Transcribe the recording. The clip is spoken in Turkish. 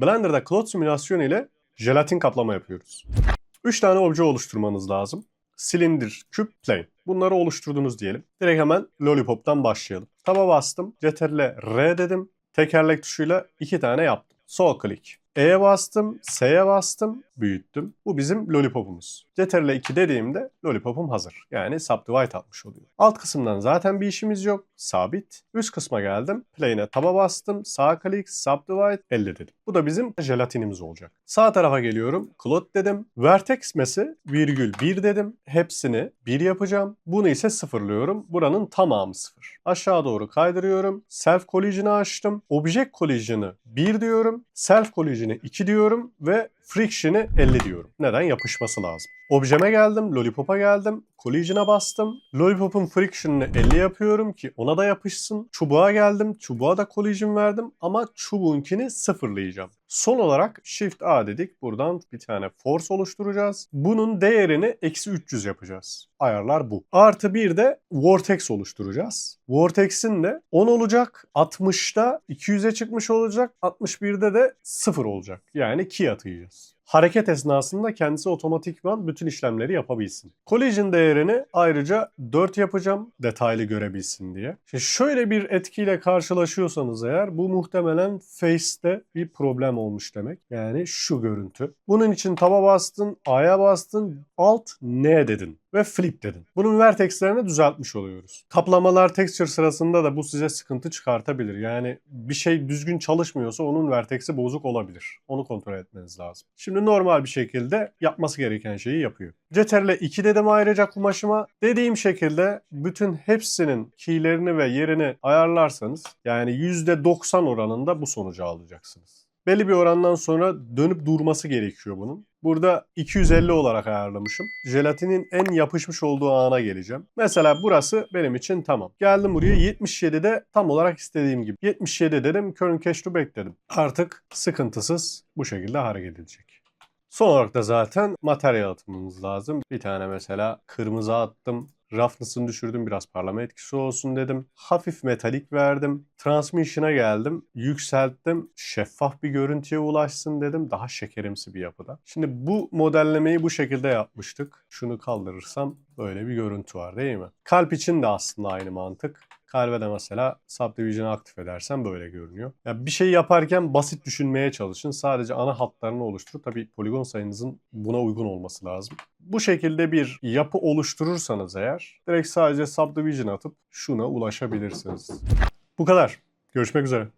Blender'da Cloud simülasyonu ile jelatin kaplama yapıyoruz. 3 tane obje oluşturmanız lazım. Silindir, küp, plane. Bunları oluşturdunuz diyelim. Direkt hemen Lollipop'tan başlayalım. Taba bastım. Ctrl R dedim. Tekerlek tuşuyla iki tane yaptım. Sol klik. E'ye bastım, S'ye bastım, büyüttüm. Bu bizim lollipopumuz. Ctrl 2 dediğimde lollipopum hazır. Yani subdivide atmış oluyor. Alt kısımdan zaten bir işimiz yok. Sabit. Üst kısma geldim. Plane'e taba bastım. Sağ klik, subdivide, 50 dedim. Bu da bizim jelatinimiz olacak. Sağ tarafa geliyorum. Cloud dedim. Vertex mesi virgül 1 dedim. Hepsini 1 yapacağım. Bunu ise sıfırlıyorum. Buranın tamamı sıfır. Aşağı doğru kaydırıyorum. Self collision'ı açtım. Object collision'ı 1 diyorum. Self collision'ı 2 diyorum ve friction'ı 50 diyorum. Neden? Yapışması lazım. Objeme geldim, lollipop'a geldim, collision'a bastım. Lollipop'un friction'ını 50 yapıyorum ki ona da yapışsın. Çubuğa geldim, çubuğa da collision verdim ama çubuğunkini sıfırlayacağım. Son olarak Shift A dedik. Buradan bir tane force oluşturacağız. Bunun değerini eksi 300 yapacağız. Ayarlar bu. Artı bir de vortex oluşturacağız. Vortex'in de 10 olacak. 60'da 200'e çıkmış olacak. 61'de de 0 olacak. Yani key atayacağız hareket esnasında kendisi otomatikman bütün işlemleri yapabilsin. Collision değerini ayrıca 4 yapacağım detaylı görebilsin diye. Şimdi şöyle bir etkiyle karşılaşıyorsanız eğer bu muhtemelen Face'te bir problem olmuş demek. Yani şu görüntü. Bunun için taba bastın, A'ya bastın, Alt N dedin ve flip dedin. Bunun vertexlerini düzeltmiş oluyoruz. Kaplamalar texture sırasında da bu size sıkıntı çıkartabilir. Yani bir şey düzgün çalışmıyorsa onun vertexi bozuk olabilir. Onu kontrol etmeniz lazım. Şimdi normal bir şekilde yapması gereken şeyi yapıyor. Ctrl 2 dedim ayrıca kumaşıma. Dediğim şekilde bütün hepsinin keylerini ve yerini ayarlarsanız yani %90 oranında bu sonucu alacaksınız. Belli bir orandan sonra dönüp durması gerekiyor bunun. Burada 250 olarak ayarlamışım. Jelatinin en yapışmış olduğu ana geleceğim. Mesela burası benim için tamam. Geldim buraya 77'de tam olarak istediğim gibi. 77 dedim, current cache to back dedim. Artık sıkıntısız bu şekilde hareket edecek. Son olarak da zaten materyal atmamız lazım. Bir tane mesela kırmızı attım. Roughness'ını düşürdüm biraz parlama etkisi olsun dedim. Hafif metalik verdim. Transmission'a geldim. Yükselttim. Şeffaf bir görüntüye ulaşsın dedim. Daha şekerimsi bir yapıda. Şimdi bu modellemeyi bu şekilde yapmıştık. Şunu kaldırırsam böyle bir görüntü var değil mi? Kalp için de aslında aynı mantık. Kalbe de mesela subdivision'ı aktif edersen böyle görünüyor. Ya bir şey yaparken basit düşünmeye çalışın. Sadece ana hatlarını oluşturup tabii poligon sayınızın buna uygun olması lazım. Bu şekilde bir yapı oluşturursanız eğer direkt sadece subdivision atıp şuna ulaşabilirsiniz. Bu kadar. Görüşmek üzere.